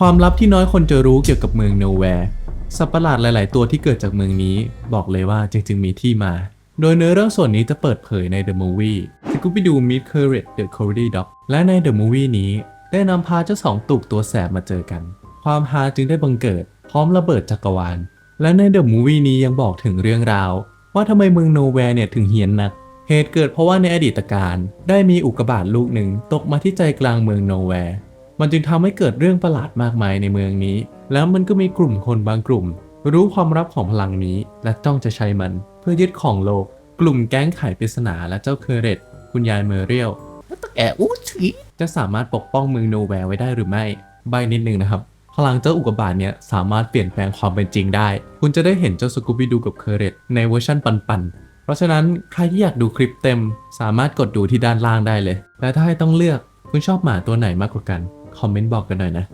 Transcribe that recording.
ความลับที่น้อยคนจะรู้เกี่ยวกับเมืองโนแวร์สัตว์ประหลาดหลาย ๆ ตัวที่เกิดจากเมืองนี้บอกเลยว่าจริง ๆ มีที่มา โดยเนื้อเรื่องส่วนนี้จะเปิดเผยใน The Movie Scooby-Doo Meet Courage the Cordy Dog และใน The Movie นี้ ได้นำพาเจ้าสองตุกตัวแสบมาเจอกัน ความฮาจึงได้บังเกิด พร้อมระเบิดจักรวาล และใน The Movie นี้ยังบอกถึงเรื่องราว ว่าทำไมเมืองโนแวร์เนี่ยถึงเฮี้ยนนัก เหตุเกิดเพราะว่าในอดีตการ ได้มีอุกกาบาตลูกหนึ่งตกมาที่ใจกลางเมืองโนแวร์ มันจึงทำให้เกิดเรื่องประหลาดมากมายในเมืองนี้ แล้วมันก็มีกลุ่มคนบางกลุ่ม รู้ความลับของพลังนี้ และต้องจะใช้มันเพื่อยึดของโลก กลุ่มแก๊งไขปริศนาและเจ้าเคอร์เรตคุณยายเมอเรียลแอบอู้ชีจะสามารถปกป้องเมืองโนแวร์ไว้ได้หรือไม่ ใบนิดนึงนะครับ พลังเจ้าอุกกาบาตเนี่ยสามารถเปลี่ยนแปลงความเป็นจริงได้ คุณจะได้เห็นเจ้าสกูบิดูกับเคอร์เรตในเวอร์ชันปันๆ เพราะฉะนั้นใครที่อยากดูคลิปเต็ม สามารถกดดูที่ด้านล่างได้เลย และถ้าให้ต้องเลือกคุณชอบหมาตัวไหนมากกว่ากัน คอมเมนต์บอกกันหน่อยนะ